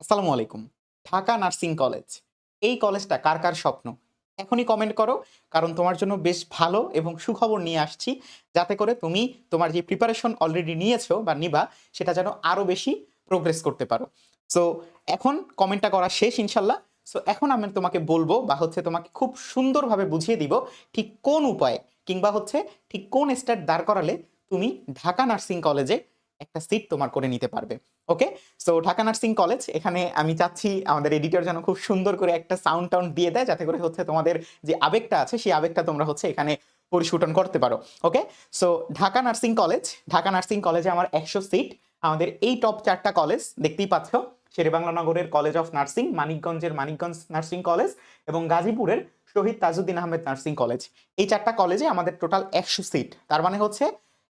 আসসালামু আলাইকুম। Dhaka nursing college. এই কলেজটা কার কার স্বপ্ন? এখনই কমেন্ট করো, কারণ তোমার জন্য বেশ ভালো এবং সুখবর নিয়ে আসছি, যাতে করে তুমি তোমার যে প্রিপারেশন অলরেডি নিয়েছো বা নিবা, সেটা যেন আরও বেশি প্রোগ্রেস করতে পারো। সো এখন কমেন্টটা করা শেষ ইনশাল্লাহ। সো এখন আমি তোমাকে বলব বা হচ্ছে তোমাকে খুব সুন্দরভাবে বুঝিয়ে দিব ঠিক কোন উপায়ে, কিংবা হচ্ছে ঠিক কোন স্টার্ট দাঁড় করালে তুমি ঢাকা নার্সিং কলেজে একটা সিট তোমার করে নিতে পারবে okay so Dhaka nursing college এখানে আমি চাচ্ছি আমাদের এডিটর যেন খুব সুন্দর করে একটা সাউন্ড টাউন্ড দিয়ে দেয়, যাতে করে হচ্ছে তোমাদের যে আবেগটা আছে, সেই আবেগটা তোমরা হচ্ছে এখানে পরিস্ফুটন করতে পারো okay so Dhaka nursing college Dhaka nursing কলেজে আমার একশো সিট আমাদের এই টপ চারটা কলেজ দেখতেই পাচ্ছ শেরেবাংলা নগরের কলেজ অফ নার্সিং মানিকগঞ্জের মানিকগঞ্জ নার্সিং কলেজ এবং গাজীপুরের শহীদ তাজউদ্দিন আহমেদ নার্সিং কলেজ এই চারটা কলেজে আমাদের টোটাল একশো সিট তার মানে হচ্ছে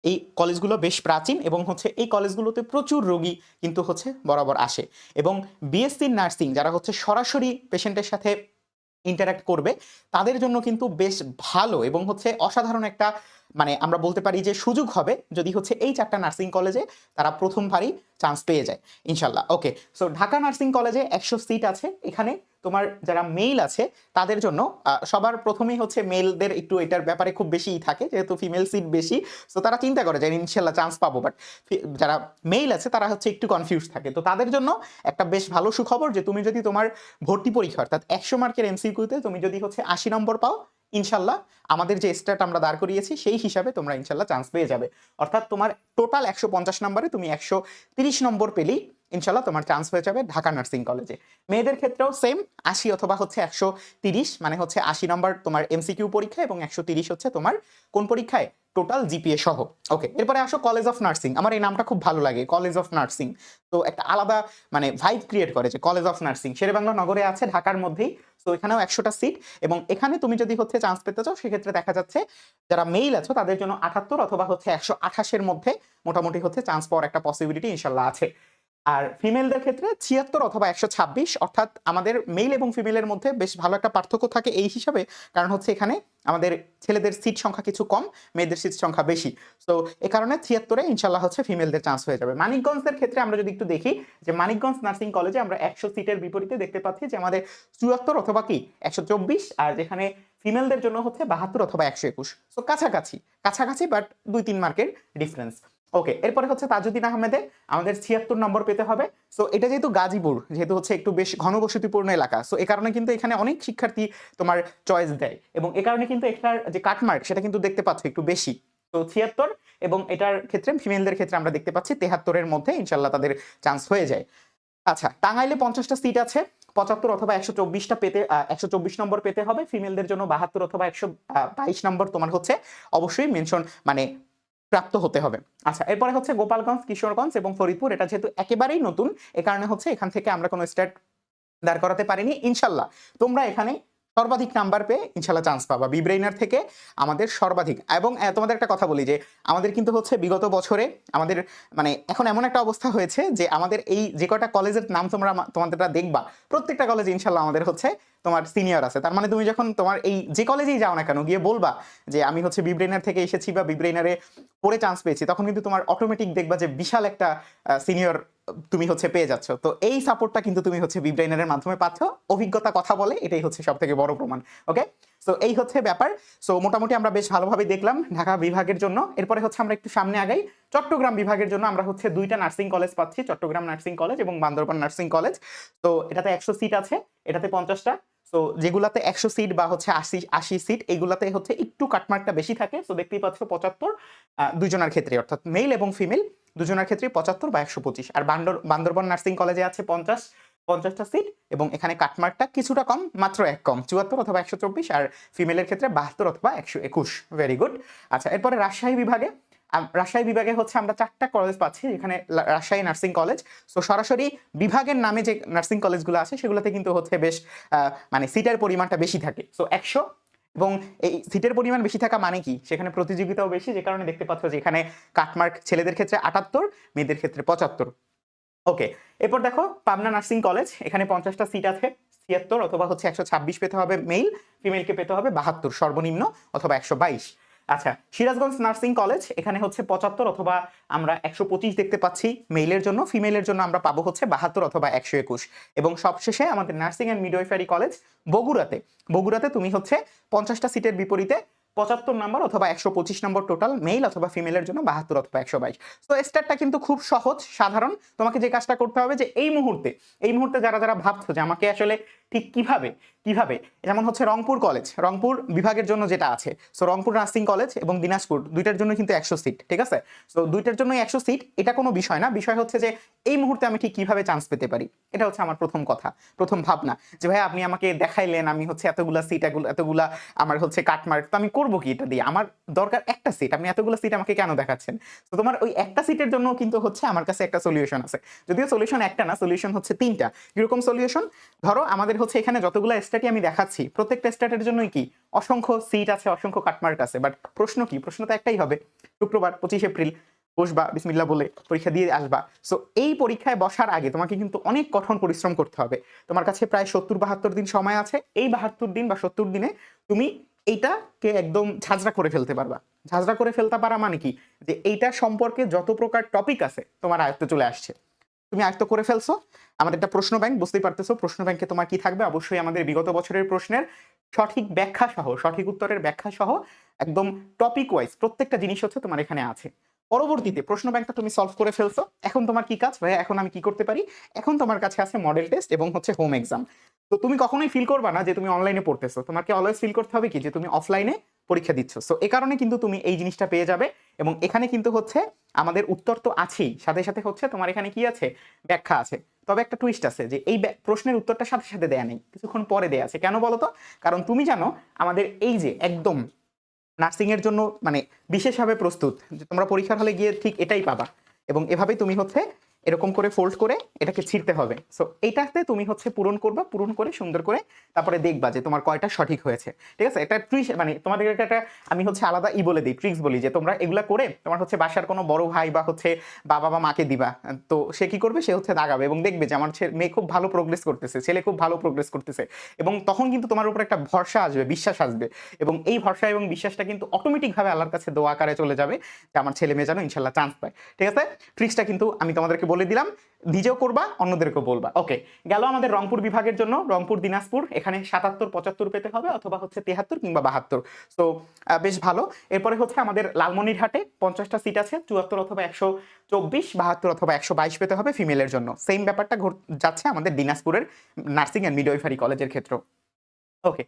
এই কলেজগুলো বেশ প্রাচীন এবং হচ্ছে এই কলেজগুলোতে প্রচুর রোগী কিন্তু হচ্ছে বরাবর আসে এবং বিএসসি নার্সিং যারা হচ্ছে সরাসরি পেশেন্টের সাথে ইন্টারাক্ট করবে, তাদের জন্য কিন্তু বেশ ভালো এবং হচ্ছে অসাধারণ একটা মানে আমরা বলতে পারি যে সুযোগ হবে যদি হচ্ছে এই চারটা নার্সিং কলেজে তারা প্রথমবারই চান্স পেয়ে যায়, ইনশাল্লাহ। ওকে সো ঢাকা নার্সিং কলেজে একশো সিট আছে, এখানে তোমার যারা মেল আছে, তাদের জন্য সবার প্রথমেই হচ্ছে মেলদের একটু এটার ব্যাপারে খুব বেশিই থাকে, যেহেতু ফিমেল সিট বেশি, তো তারা চিন্তা করে যে ইনশাল্লাহ চান্স পাবো বাট যারা মেল আছে, তারা হচ্ছে একটু কনফিউজ থাকে। তো তাদের জন্য একটা বেশ ভালো সুখবর যে তুমি যদি তোমার ভর্তি পরীক্ষা, অর্থাৎ একশো মার্কের এমসিকিউতে তুমি যদি হচ্ছে আশি নম্বর পাও, ইনশাল্লাহ আমাদের যে স্টার্ট আমরা দাঁড় করিয়েছি, সেই হিসাবে তোমরা ইনশাল্লাহ চান্স পেয়ে যাবে। অর্থাৎ তোমার টোটাল একশো পঞ্চাশ নম্বরে তুমি একশো তিরিশ নম্বর পেলেই ইনশাল্লাহ তোমার চান্স হয়ে যাবে ঢাকা নার্সিং কলেজে মেয়েদের ক্ষেত্রেও সেম আশি অথবা হচ্ছে একশো তিরিশ মানে হচ্ছে আশি নম্বর তোমার এমসিকিউ পরীক্ষা এবং একশো তিরিশ হচ্ছে তোমার কোন পরীক্ষায়? টোটাল জিপিএ সহ। ওকে এরপরে আসো কলেজ অফ নার্সিং আমার এই নামটা খুব ভালো লাগে কলেজ অফ নার্সিং তো একটা আলাদা মানে ভাইব ক্রিয়েট করে যে কলেজ অফ নার্সিং শেরেবাংলা নগরে আছে, ঢাকার মধ্যেই। তো এখানেও একশোটা সিট এবং এখানে তুমি যদি হচ্ছে চান্স পেতে চাও, সেক্ষেত্রে দেখা যাচ্ছে যারা মেইল আছো, তাদের জন্য আটাত্তর অথবা হচ্ছে একশো আঠাশের মধ্যে মোটামুটি হচ্ছে চান্স পাওয়ার একটা পসিবিলিটি ইনশাল্লাহ আছে। আর ফিমেলদের ক্ষেত্রে ছিয়াত্তর অথবা একশো ছাব্বিশ, অর্থাৎ আমাদের মেল এবং ফিমেলের মধ্যে বেশ ভালো একটা পার্থক্য থাকে এই হিসাবে। কারণ হচ্ছে এখানে আমাদের ছেলেদের সিট সংখ্যা কিছু কম, মেয়েদের সিট সংখ্যা বেশি। তো এ কারণে ছিয়াত্তরে ইনশাল্লাহ হচ্ছে ফিমেলদের চান্স হয়ে যাবে। মানিকগঞ্জের ক্ষেত্রে আমরা যদি একটু দেখি যে মানিকগঞ্জ নার্সিং কলেজে আমরা একশো সিটের বিপরীতে দেখতে পাচ্ছি যে আমাদের চুয়াত্তর অথবা কি, একশো চব্বিশ, আর যেখানে ফিমেলদের জন্য হচ্ছে বাহাত্তর অথবা একশো একুশ। তো কাছাকাছি কাছাকাছি বাট দুই তিন মার্কের ডিফারেন্স ওকে এরপরে হচ্ছে তাজুদ্দিন আহমেদে আমাদের ছিয়াত্তর নম্বর পেতে হবে। সো এটা যেহেতু গাজীপুর, যেহেতু হচ্ছে একটু বেশ ঘনবসতিপূর্ণ এলাকা সো এ কারণে কিন্তু এখানে অনেক শিক্ষার্থী তোমার চয়েস দেয় এবং এ কারণে কিন্তু এটার যে কাটমার্ক সেটা কিন্তু দেখতে পাচ্ছ একটু বেশি। তো ছিয়াত্তর এবং এটার ক্ষেত্রে ফিমেলদের ক্ষেত্রে আমরা দেখতে পাচ্ছি তেহাত্তরের মধ্যে ইনশাল্লাহ তাদের চান্স হয়ে যায়। আচ্ছা টাঙ্গাইলে পঞ্চাশটা সিট আছে, পঁচাত্তর অথবা একশো চব্বিশটা পেতে একশো চব্বিশ নম্বর পেতে হবে। ফিমেলদের জন্য বাহাত্তর অথবা একশো বাইশ নম্বর তোমার হচ্ছে অবশ্যই মেনশন মানে প্রাপ্ত হতে হবে। আচ্ছা এরপরে হচ্ছে গোপালগঞ্জ, কিশোরগঞ্জ এবং ফরিদপুর। এটা যেহেতু একেবারেই নতুন, এ কারণে হচ্ছে এখান থেকে আমরা কোনো স্টেট দাঁড় করাতে পারিনি। ইনশাল্লাহ, তোমরা এখানে সর্বাধিক নাম্বার পেয়ে ইনশাল্লাহ চান্স পাবা। বিব্রেইনার থেকে আমাদের সর্বাধিক। এবং তোমাদের একটা কথা বলি যে, আমাদের কিন্তু হচ্ছে বিগত বছরে আমাদের মানে এখন এমন একটা অবস্থা হয়েছে যে, আমাদের এই যে কটা কলেজের নাম তোমরা তোমাদেরটা দেখবা, প্রত্যেকটা কলেজ ইনশাল্লাহ আমাদের হচ্ছে তোমার সিনিয়র আছে। তার মানে তুমি যখন তোমার এই যে কলেজেই যাও না কেন, গিয়ে বলবা যে, আমি হচ্ছে বিব্রেইনার থেকে এসেছি বা বিব্রেইনারে পড়ে চান্স পেয়েছি, তখন কিন্তু তোমার অটোমেটিক দেখবা যে বিশাল একটা সিনিয়র তুমি হচ্ছে পেয়ে যাচ্ছ। তো এই সাপোর্টটা কিন্তু তুমি হচ্ছে বিব্রেইনারের মাধ্যমে পাচ্ছ। অভিজ্ঞতা কথা বলে, এটাই হচ্ছে সব থেকে বড় প্রমাণ ওকে সো এই হচ্ছে ব্যাপার। সো মোটামুটি আমরা বেশ ভালোভাবে দেখলাম ঢাকা বিভাগের জন্য। এরপরে হচ্ছে আমরা একটু সামনে আগাই। চট্টগ্রাম বিভাগের জন্য আমরা হচ্ছে দুইটা নার্সিং কলেজ পাচ্ছি, চট্টগ্রাম নার্সিং কলেজ এবং বান্দরবান নার্সিং কলেজ তো এটাতে একশো সিট আছে, এটাতে পঞ্চাশটা। তো যেগুলাতে একশো সিট বা হচ্ছে আশি আশি সিট এগুলাতে হচ্ছে একটু কাটমার্কটা বেশি থাকে। তো দেখতেই পাচ্ছ পঁচাত্তর দুজনের ক্ষেত্রে, অর্থাৎ মেল এবং ফিমেল দুজনের ক্ষেত্রে পঁচাত্তর বা একশো পঁচিশ। আর বান্দর বান্দরবন নার্সিং কলেজে আছে পঞ্চাশ, পঞ্চাশটা সিট এবং এখানে কাটমার্কটা কিছুটা কম, মাত্র এক কম, চুয়াত্তর অথবা একশো চব্বিশ, আর ফিমেলের ক্ষেত্রে বাহাত্তর অথবা একশো একুশ। ভেরি গুড আচ্ছা এরপরে রাজশাহী বিভাগে রাজশাহী বিভাগে হচ্ছে আমরা চারটা কলেজ পাচ্ছি, এখানে রাজশাহী নার্সিং কলেজ। তো সরাসরি বিভাগের নামে যে নার্সিং কলেজগুলো আছে, সেগুলোতে কিন্তু হচ্ছে বেশ মানে সিটের পরিমাণটা বেশি থাকে। সো একশো এবং এই সিটের পরিমাণ বেশি থাকা মানে কি? সেখানে প্রতিযোগিতাও বেশি, যে কারণে দেখতে পাচ্ছ যে এখানে কাটমার্ক ছেলেদের ক্ষেত্রে আটাত্তর, মেয়েদের ক্ষেত্রে পঁচাত্তর। ওকে, এরপর দেখো পাবনা নার্সিং কলেজ, এখানে পঞ্চাশটা সিট আছে, ছিয়াত্তর অথবা হচ্ছে একশো ছাব্বিশ পেতে হবে মেল ফিমেলকে পেতে হবে বাহাত্তর সর্বনিম্ন অথবা একশো বাইশ। আচ্ছা সিরাজগঞ্জ নার্সিং কলেজ, এখানে হচ্ছে পঁচাত্তর অথবা আমরা একশো পঁচিশ দেখতে পাচ্ছি মেইলের জন্য ফিমেলের জন্য আমরা পাবো হচ্ছে বাহাত্তর অথবা একশো একুশ। এবং সবশেষে আমাদের নার্সিং অ্যান্ড মিডওয়াইফারি কলেজ, বগুড়াতে। বগুড়াতে তুমি হচ্ছে পঞ্চাশটা সিটের বিপরীতে পঁচাত্তর নম্বর অথবা একশো পঁচিশ নম্বর টোটাল মেল অথবা ফিমেলের জন্য বাহাত্তর অথবা একশো বাইশ। তো স্টারটা কিন্তু খুব সহজ, সাধারণ। তোমাকে যে কাজটা করতে হবে যে এই মুহূর্তে এই মুহূর্তে যারা যারা ভাবছ যে আমাকে আসলে ঠিক কীভাবে? কীভাবে? যেমন হচ্ছে রংপুর কলেজ। রংপুর বিভাগের জন্য যেটা আছে। সো রংপুর নার্সিং কলেজ এবং দিনাজপুর দুইটার জন্য কিন্তু একশো সিট ঠিক আছে? সো দুইটার জন্যই একশো সিট এটা কোনো বিষয় না। বিষয় হচ্ছে যে, এই মুহূর্তে আমি ঠিক কীভাবে চান্স পেতে পারি? এটা হচ্ছে আমার প্রথম কথা, প্রথম ভাবনা। যে, ভাই, আপনি আমাকে দেখাইলেন, আমি হচ্ছে এতগুলা সিট এতগুলা আমার হচ্ছে কাটমার্ক তো আমি করব কি এটা দিয়ে? আমার দরকার একটা সিট আপনি এতগুলো সিট আমাকে কেন দেখাচ্ছেন? তো তোমার ওই একটা সিটের জন্য কিন্তু হচ্ছে আমার কাছে একটা সলিউশন আছে। যদিও সলিউশন একটা না সলিউশন হচ্ছে তিনটা। কীরকম সলিউশন ধরো, আমাদের হচ্ছে এখানে যতগুলো স্ট্যাটই আমি দেখাচ্ছি, প্রত্যেকটা স্ট্যাটের জন্যই কি? অসংখ্য সিট আছে, অসংখ্য কাটমার্ক আছে বাট প্রশ্ন কি? প্রশ্ন তো একটাই হবে, শুক্রবার, পঁচিশ এপ্রিল, বসবা বিসমিল্লা বলে পরীক্ষা দিয়ে আসবা। সো এই পরীক্ষায় বসার আগে তোমাকে কিন্তু অনেক কঠোর পরিশ্রম করতে হবে। তোমার কাছে প্রায় সত্তর, বাহাত্তর দিন সময় আছে, এই বাহাত্তর দিন বা সত্তর দিনে তুমি এইটাকে একদম ঝাঁঝরা করে ফেলতে পারবা। ঝাঁঝরা করে ফেলতে পারা মানে কি? যে এইটা সম্পর্কে যত প্রকার টপিক আছে তোমার আয়ত্তে চলে আসছে। তুমি আয়ত্ত করে ফেলছো। আমাদের একটা প্রশ্ন ব্যাংক বুঝতেই পারতেছো প্রশ্ন ব্যাংকে তোমার কি থাকবে? অবশ্যই আমাদের বিগত বছরের প্রশ্নের সঠিক ব্যাখ্যা সহ, সঠিক উত্তরের ব্যাখ্যা সহ একদম টপিক ওয়াইজ প্রত্যেকটা জিনিস হচ্ছে তোমার এখানে আছে। পরবর্তীতে প্রশ্ন ব্যাংকটা তুমি সলভ করে ফেলছো। এখন তোমার কি কাজ ভাই এখন আমি কি করতে পারি? এখন তোমার কাছে আছে মডেল টেস্ট এবং হচ্ছে হোম এক্সাম তো তুমি কখনোই ফিল করবা না যে তুমি অনলাইনে পড়তেছো। তোমাকে অলওয়েজ ফিল করতে হবে কি? যে তুমি অফলাইনে পরীক্ষা দিচ্ছ। সো এ কারণে কিন্তু তুমি এই জিনিসটা পেয়ে যাবে এবং এখানে কিন্তু হচ্ছে আমাদের উত্তর তো আছেই। সাথে সাথে হচ্ছে তোমার এখানে কি আছে? ব্যাখ্যা আছে। তবে একটা টুইস্ট আছে যে এই প্রশ্নের উত্তরটা সাথে সাথে দেয়া নেই। কিছুক্ষণ পরে দেয়া আছে। কেন বলো তো কারণ তুমি জানো আমাদের এই যে একদম নার্সিং এর জন্য মানে বিশেষভাবে প্রস্তুত যে তোমরা পরীক্ষার হলে গিয়ে ঠিক এটাই পাবা। এবং এভাবেই তুমি হচ্ছে এরকম করে ফোল্ড করে এটাকে ছিঁড়তে হবে। সো এইটাতে তুমি হচ্ছে পূরণ করবা, পূরণ করে সুন্দর করে তারপরে দেখবা যে তোমার কয়টা সঠিক হয়েছে। ঠিক আছে? একটা ট্রিক্স মানে তোমাদের একটা আমি হচ্ছে আলাদা ই বলে দিই ট্রিক্স বলি যে তোমরা এগুলা করে তোমার হচ্ছে বাসার কোনো বড় ভাই বা হচ্ছে বাবা বা মাকে দিবা। তো সে কি করবে? সে হচ্ছে দাগাবে এবং দেখবে যে আমার মেয়ে খুব ভালো প্রোগ্রেস করতেছে, ছেলে খুব ভালো প্রোগ্রেস করতেছে এবং তখন কিন্তু তোমার উপর একটা ভরসা আসবে, বিশ্বাস আসবে এবং এই ভরসা এবং বিশ্বাসটা কিন্তু অটোমেটিকভাবে আল্লাহর কাছে দোয়া আকারে চলে যাবে যে আমার ছেলে মেয়ে যেন ইনশাল্লাহ চান্স পায়। ঠিক আছে? ট্রিক্সটা কিন্তু আমি তোমাদেরকে বলে দিলাম, নিজেও করবা, অন্যদেরকেও বলবা। ওকে গেল আমাদের রংপুর বিভাগের জন্য, রংপুর, দিনাজপুর, এখানে সাতাত্তর, পঁচাত্তর পেতে হবে অথবা হচ্ছে তেহাত্তর কিংবা বাহাত্তর। তো বেশ ভালো। এরপরে হচ্ছে আমাদের লালমনিরহাটে পঞ্চাশটা সিট আছে, চুয়াত্তর অথবা একশো চব্বিশ, বাহাত্তর অথবা একশো বাইশ পেতে হবে ফিমেলের জন্য। সেম ব্যাপারটা যাচ্ছে আমাদের দিনাজপুরের নার্সিং অ্যান্ড মিডওয়াইফারি কলেজের ক্ষেত্রেও। ওকে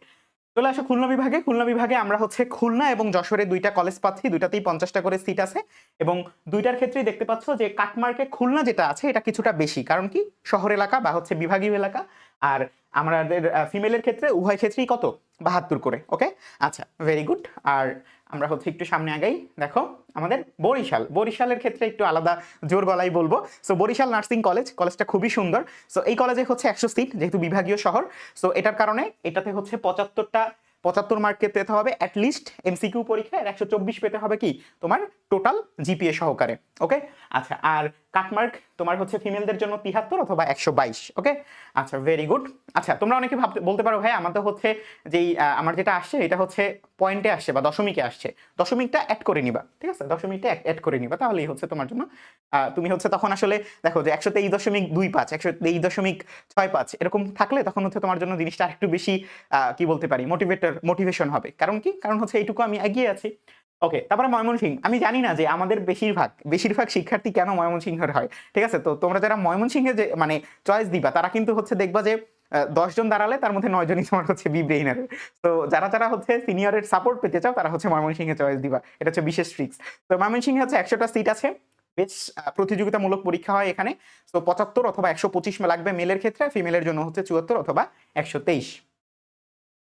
চলে আসো খুলনা বিভাগে। খুলনা বিভাগে আমরা হচ্ছে খুলনা এবং যশোরে দুইটা কলেজ পাচ্ছি। দুইটাতেই পঞ্চাশটা করে সিট আছে এবং দুইটার ক্ষেত্রেই দেখতে পাচ্ছ যে কাটমার্কে খুলনা যেটা আছে, এটা কিছুটা বেশি। কারণ কি? শহর এলাকা বা হচ্ছে বিভাগীয় এলাকা। আর আমাদের ফিমেলের ক্ষেত্রে উভয় ক্ষেত্রেই কত? বাহাত্তর করে ওকে আচ্ছা ভেরি গুড আর আমরা হচ্ছে একটু সামনে আগেই, দেখো, আমাদের বরিশাল। বরিশালের ক্ষেত্রে একটু আলাদা জোর গলায় বলব। সো বরিশাল নার্সিং কলেজ, কলেজটা খুবই সুন্দর। সো এই কলেজে হচ্ছে একশো সিট, যেহেতু বিভাগীয় শহর। সো এটার কারণে এটাতে হচ্ছে পঁচাত্তরটা, পঁচাত্তর মার্কে পেতে হবে অ্যাটলিস্ট এমসিকিউ পরীক্ষায় একশো চব্বিশ পেতে হবে কি? তোমার টোটাল জিপিএ সহকারে ওকে আচ্ছা আর কাটমার্ক তোমার হচ্ছে ফিমেলদের জন্য তিহাত্তর অথবা একশো বাইশ ওকে আচ্ছা ভেরি গুড আচ্ছা তোমরা অনেকে ভাবতে, বলতে পারো, ভাই, আমার তো হচ্ছে যেই আমার যেটা আসছে, এটা হচ্ছে পয়েন্টে আসছে বা দশমিকে আসছে। দশমিকটা অ্যাড করে নিবা, ঠিক আছে? দশমিকটা অ্যাড করে নিবা, তাহলেই হচ্ছে তোমার জন্য তুমি হচ্ছে তখন আসলে দেখো যে একশো তেইশ দশমিক দুই পাঁচ, একশো তেইশ দশমিক ছয় পাঁচ, এরকম থাকলে তখন হচ্ছে তোমার জন্য জিনিসটা একটু বেশি কি বলতে পারি মোটিভেটর মোটিভেশন হবে। কারণ কি? কারণ হচ্ছে এইটুকু আমি এগিয়ে আছি। ওকে তারপরে ময়মনসিং আমি জানি না যে আমাদের বেশিরভাগ বেশিরভাগ শিক্ষার্থী কেন ময়মনসিংহের হয়। ঠিক আছে? তো তোমরা যারা ময়মনসিংহে যে মানে চয়েস দিবা, তারা কিন্তু হচ্ছে দেখবা যে দশজন দাঁড়ালে তার মধ্যে নয় জনই তোমার হচ্ছে বি ব্রেইনার তো যারা যারা হচ্ছে সিনিয়রের সাপোর্ট পেতে চাও, তারা হচ্ছে ময়মনসিংহে চয়েস দিবা। এটা হচ্ছে বিশেষ ট্রিক্স তো ময়মনসিংহে হচ্ছে একশোটা সিট আছে। বেশ প্রতিযোগিতামূলক পরীক্ষা হয় এখানে। তো পঁচাত্তর অথবা একশো পঁচিশ লাগবে মেলের ক্ষেত্রে ফিমেলের জন্য হচ্ছে চুয়াত্তর অথবা একশো তেইশ।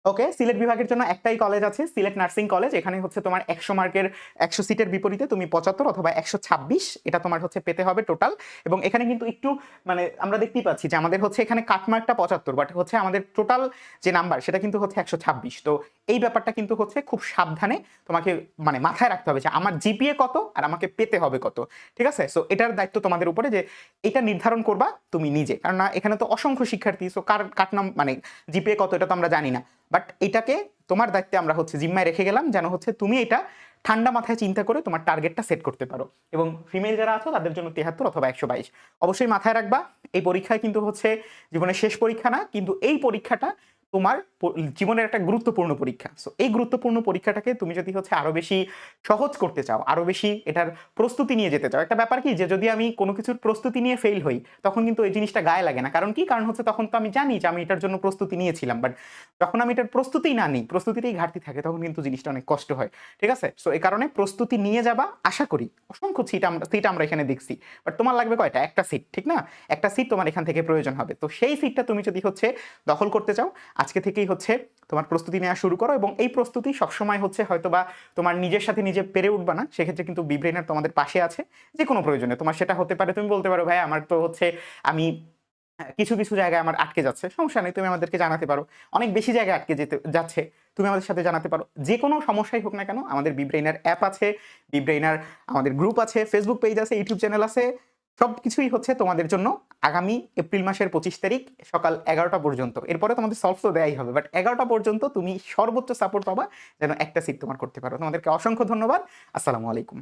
ওকে সিলেট বিভাগের জন্য একটাই কলেজ আছে, সিলেট নার্সিং কলেজ এখানে হচ্ছে তোমার একশো মার্কের, একশো সিটের বিপরীতে তুমি পঁচাত্তর অথবা একশো ছাব্বিশ, এটা তোমার হচ্ছে পেতে হবে টোটাল এবং এখানে কিন্তু একটু মানে আমরা দেখতেই পাচ্ছি যে আমাদের হচ্ছে এখানে কাটমার্কটা পঁচাত্তর বাট হচ্ছে আমাদের টোটাল যে নাম্বার সেটা কিন্তু হচ্ছে একশো ছাব্বিশ। তো এই ব্যাপারটা কিন্তু হচ্ছে খুব সাবধানে তোমাকে মানে মাথায় রাখতে হবে যে আমার জিপিএ কত আর আমাকে পেতে হবে কত, ঠিক আছে? সো এটার দায়িত্ব তোমাদের উপরে যে এটা নির্ধারণ করবা তুমি নিজে। কারণ না এখানে তো অসংখ্য শিক্ষার্থী সো কার কাট নাম মানে জিপিএ কত, এটা তো আমরা জানি না। বাট এটাকে তোমার দায়িত্বে আমরা হচ্ছে জিম্মায় রেখে গেলাম যেন হচ্ছে তুমি এটা ঠান্ডা মাথায় চিন্তা করে তোমার টার্গেটটা সেট করতে পারো। এবং ফিমেল যারা আছো, তাদের জন্য তেহাত্তর অথবা একশো বাইশ। অবশ্যই মাথায় রাখবা, এই পরীক্ষায় কিন্তু হচ্ছে জীবনের শেষ পরীক্ষা না, কিন্তু এই পরীক্ষাটা তোমার জীবনের একটা গুরুত্বপূর্ণ পরীক্ষা। সো এই গুরুত্বপূর্ণ পরীক্ষাটাকে তুমি যদি হচ্ছে আরও বেশি সহজ করতে চাও আরও বেশি এটার প্রস্তুতি নিয়ে যেতে চাও, একটা ব্যাপার কি যে যদি আমি কোনো কিছুর প্রস্তুতি নিয়ে ফেল হই, তখন কিন্তু এই জিনিসটা গায়ে লাগে না। কারণ কি? কারণ হচ্ছে তখন তো আমি জানি যে আমি এটার জন্য প্রস্তুতি নিয়েছিলাম বাট যখন আমি এটার প্রস্তুতি না নিই, প্রস্তুতিতেই ঘাটতি থাকে, তখন কিন্তু জিনিসটা অনেক কষ্ট হয়। ঠিক আছে? সো এই কারণে প্রস্তুতি নিয়ে যাবা, আশা করি। অসংখ্য সিট আমরা সিট আমরা এখানে দেখছি বাট তোমার লাগবে কয়টা? একটা সিট ঠিক না? একটা সিট তোমার এখান থেকে প্রয়োজন হবে। তো সেই সিটটা তুমি যদি হচ্ছে দখল করতে চাও আজকে থেকেই হচ্ছে তোমার প্রস্তুতি নেওয়া শুরু করো এবং এই প্রস্তুতি সবসময় হচ্ছে হয়তো বা তোমার নিজের সাথে নিজে পেরে উঠবা না। সেক্ষেত্রে কিন্তু বিব্রেনার তোমাদের পাশে আছে। যে কোনো প্রয়োজনে। তোমার সেটা হতে পারে তুমি বলতে পারো ভাই আমার তো হচ্ছে আমি হ্যাঁ, কিছু কিছু জায়গায় আমার আটকে যাচ্ছে। সমস্যা নেই তুমি আমাদেরকে জানাতে পারো। অনেক বেশি জায়গায় আটকে যেতে যাচ্ছে। তুমি আমাদের সাথে জানাতে পারো। যে কোনো সমস্যাই হোক না কেন আমাদের বিব্রেইনার অ্যাপ আছে বিব্রেইনার আমাদের গ্রুপ আছে ফেসবুক পেজ আছে ইউটিউব চ্যানেল আছে সব কিছুই হচ্ছে তোমাদের জন্য আগামী এপ্রিল মাসের পঁচিশ তারিখ সকাল এগারোটা পর্যন্ত। এরপরে তোমাদের সলভ তো দেয়াই হবে বাট এগারোটা পর্যন্ত তুমি সর্বোচ্চ সাপোর্ট পাবা যেন একটা সিট তোমার করতে পারো। তোমাদেরকে অসংখ্য ধন্যবাদ। আসসালামু আলাইকুম।